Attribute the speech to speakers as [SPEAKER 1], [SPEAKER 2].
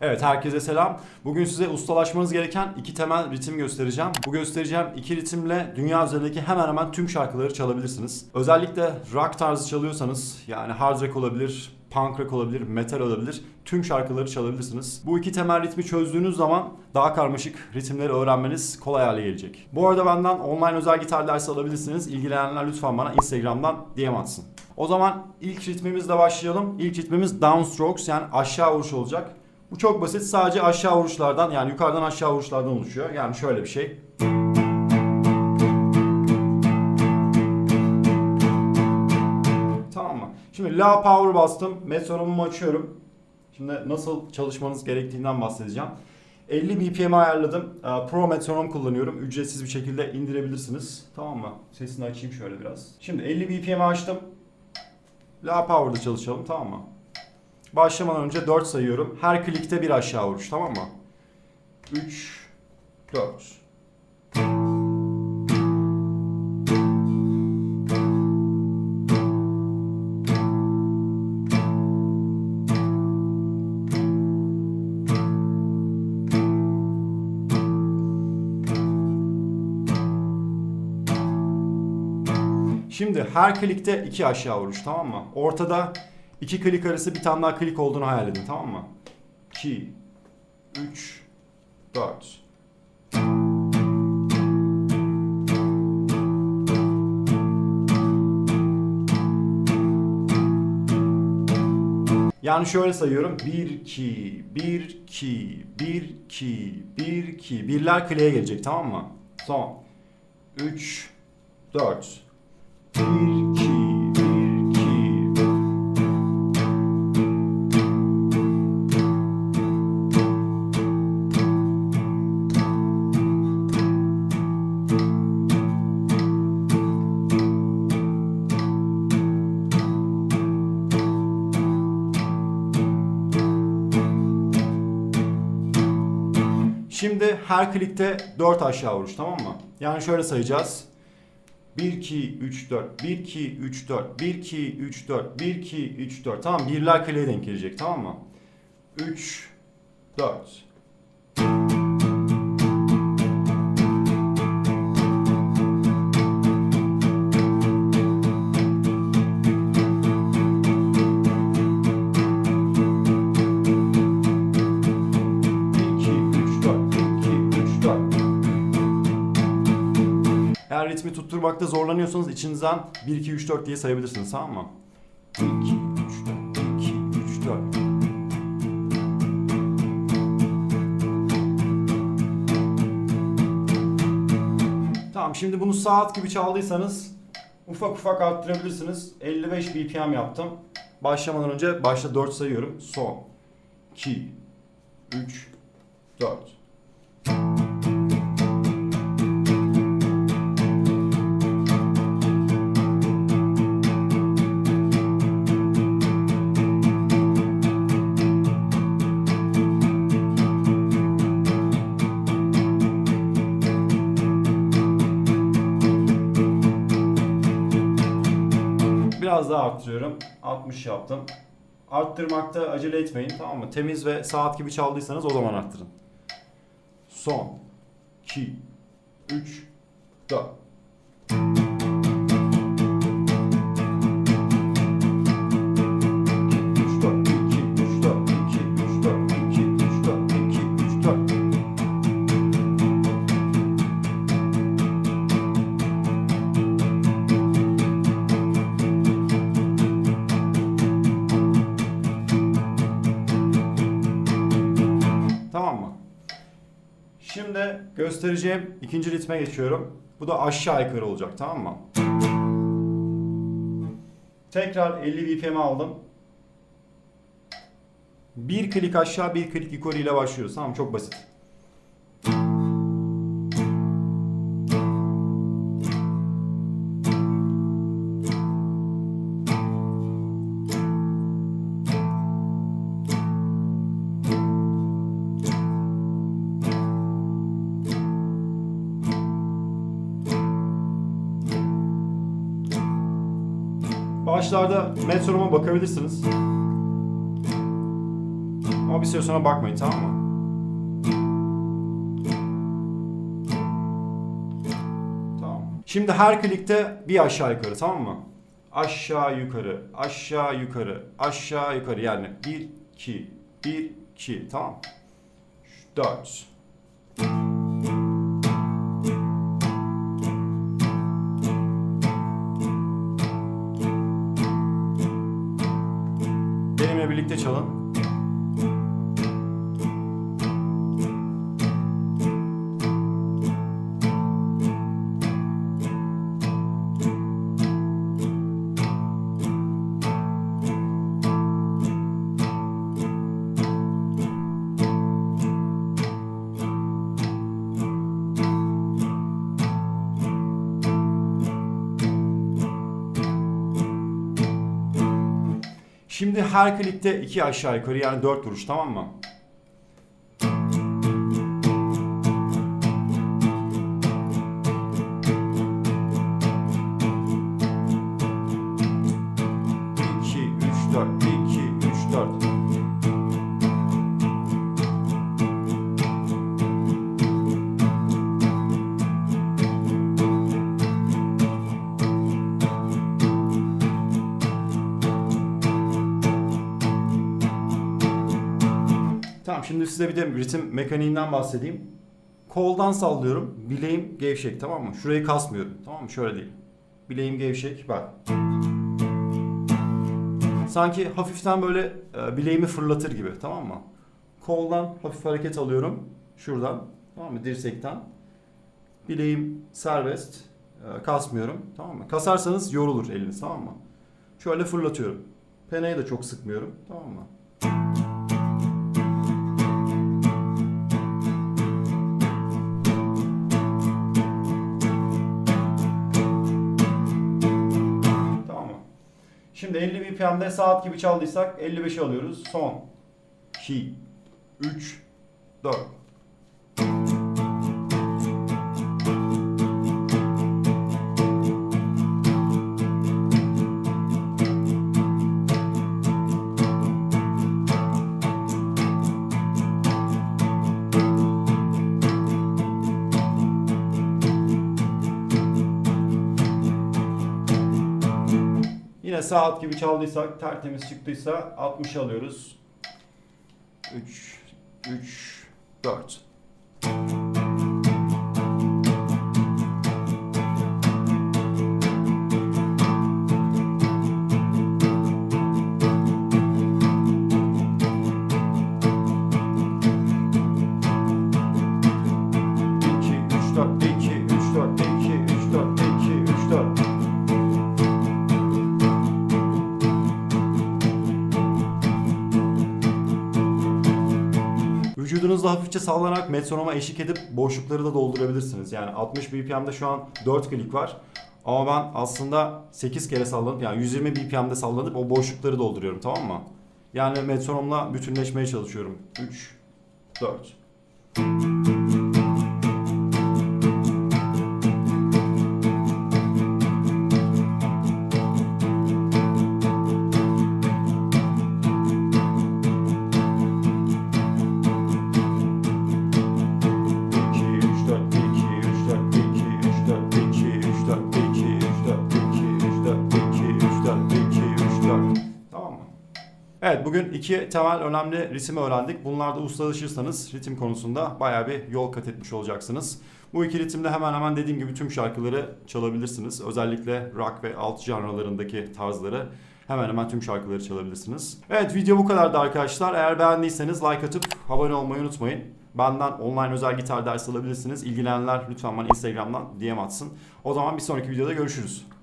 [SPEAKER 1] Evet herkese selam. Bugün size ustalaşmanız gereken iki temel ritim göstereceğim. Bu göstereceğim iki ritimle dünya üzerindeki hemen hemen tüm şarkıları çalabilirsiniz. Özellikle rock tarzı çalıyorsanız yani hard rock olabilir, punk rock olabilir, metal olabilir. Tüm şarkıları çalabilirsiniz. Bu iki temel ritmi çözdüğünüz zaman daha karmaşık ritimleri öğrenmeniz kolay hale gelecek. Bu arada benden online özel gitar dersi alabilirsiniz. İlgilenenler lütfen bana Instagram'dan DM atsın. O zaman ilk ritmimizle başlayalım. İlk ritmimiz downstrokes yani aşağı vuruş olacak. Bu çok basit. Sadece aşağı vuruşlardan yani yukarıdan aşağı vuruşlardan oluşuyor. Yani şöyle bir şey. Tamam mı? Şimdi La Power bastım. Metronomumu açıyorum. Şimdi nasıl çalışmanız gerektiğinden bahsedeceğim. 50 BPM ayarladım. Ee, Pro metronom kullanıyorum. Ücretsiz bir şekilde indirebilirsiniz. Tamam mı? Sesini açayım şöyle biraz. Şimdi 50 BPM açtım. La Power'da çalışalım tamam mı? Başlamadan önce 4 sayıyorum. Her klikte bir aşağı vuruş tamam mı? 3 4 Şimdi her klikte iki aşağı vuruş tamam mı? Ortada iki klik arası bir tane daha klik olduğunu hayal edin tamam mı? 2 3 4 Yani şöyle sayıyorum. 1 2 1 2 1 2 1 2 birler kliğe gelecek tamam mı? Son 3 4 1 2 1 Şimdi her klikte 4 aşağı vuruş tamam mı? Yani şöyle sayacağız. 1 2 3 4 1 2 3 4 1 2 3 4 1 2 3 4 tamam birler kliğe denk gelecek tamam mı? 3 4 1 2 3 4 1 2 3 4 tutturmakta zorlanıyorsanız içinizden 1 2 3 4 diye sayabilirsiniz tamam mı? 1 2 3 4 1 2 3 4 Tamam şimdi bunu saat gibi çaldıysanız ufak ufak arttırabilirsiniz. 55 BPM yaptım. Başlamadan önce başta 4 sayıyorum. Son 2 3 4 Biraz daha arttırıyorum. 60 yaptım. Arttırmakta acele etmeyin tamam mı? Temiz ve saat gibi çaldıysanız o zaman arttırın. Son 2 3 4 Tamam mı? Şimdi göstereceğim ikinci ritme geçiyorum. Bu da aşağı yukarı olacak tamam mı? Tekrar 50 BPM aldım. Bir klik aşağı bir klik yukarı ile başlıyoruz tamam? Çok basit. Başlarda metronoma bakabilirsiniz. Ama bir süre sonra bakmayın tamam mı? Tamam. Şimdi her klikte bir aşağı yukarı tamam mı? Aşağı yukarı, aşağı yukarı, aşağı yukarı yani 1 2 1 2 tamam. 4 benimle birlikte çalın. Şimdi her klikte 2 aşağı yukarı yani 4 vuruş tamam mı? Şimdi size bir de ritim mekaniğinden bahsedeyim. Koldan sallıyorum. Bileğim gevşek tamam mı? Şurayı kasmıyorum tamam mı? Şöyle değil. Bileğim gevşek bak. Sanki hafiften böyle e, bileğimi fırlatır gibi tamam mı? Koldan hafif hareket alıyorum. Şuradan tamam mı? Dirsekten. Bileğim serbest. E, kasmıyorum tamam mı? Kasarsanız yorulur eliniz tamam mı? Şöyle fırlatıyorum. Penayı da çok sıkmıyorum tamam mı? Şimdi 50 BPM'de saat gibi çaldıysak 55'i alıyoruz. Son. 2 3 4 Yine saat gibi çaldıysak tertemiz çıktıysa 60 alıyoruz. 3, 3, 4. Kolunuzu hafifçe sallanarak metronoma eşlik edip boşlukları da doldurabilirsiniz. Yani 60 BPM'de şu an 4 klik var. Ama ben aslında 8 kere sallanıp yani 120 BPM'de sallanıp o boşlukları dolduruyorum tamam mı? Yani metronomla bütünleşmeye çalışıyorum. 3, 4. Evet bugün iki temel önemli ritmi öğrendik. Bunlarda ustalaşırsanız ritim konusunda bayağı bir yol kat etmiş olacaksınız. Bu iki ritimde hemen hemen dediğim gibi tüm şarkıları çalabilirsiniz. Özellikle rock ve alt janralarındaki tarzları hemen hemen tüm şarkıları çalabilirsiniz. Evet video bu kadardı arkadaşlar. Eğer beğendiyseniz like atıp abone olmayı unutmayın. Benden online özel gitar dersi alabilirsiniz. İlgilenenler lütfen bana Instagram'dan DM atsın. O zaman bir sonraki videoda görüşürüz.